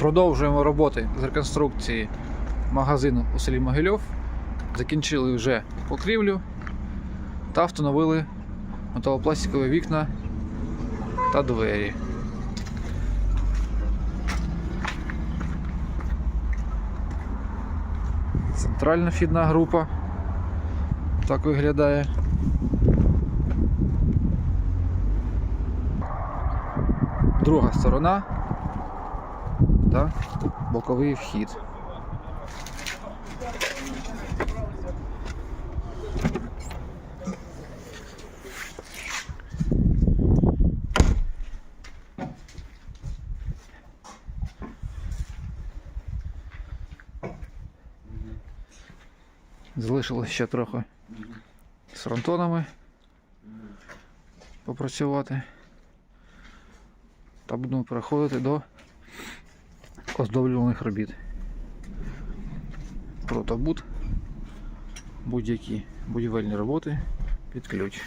Продовжуємо роботи з реконструкції магазину у селі Могильов. Закінчили вже покрівлю та встановили металопластикові вікна та двері. Центральна вхідна група. Так виглядає. Друга сторона та боковий вхід. Залишилось ще трохи з фронтонами попрацювати. Та будемо переходити до оздоблюваних робіт. Протобут, будь-які будівельні роботи під ключ.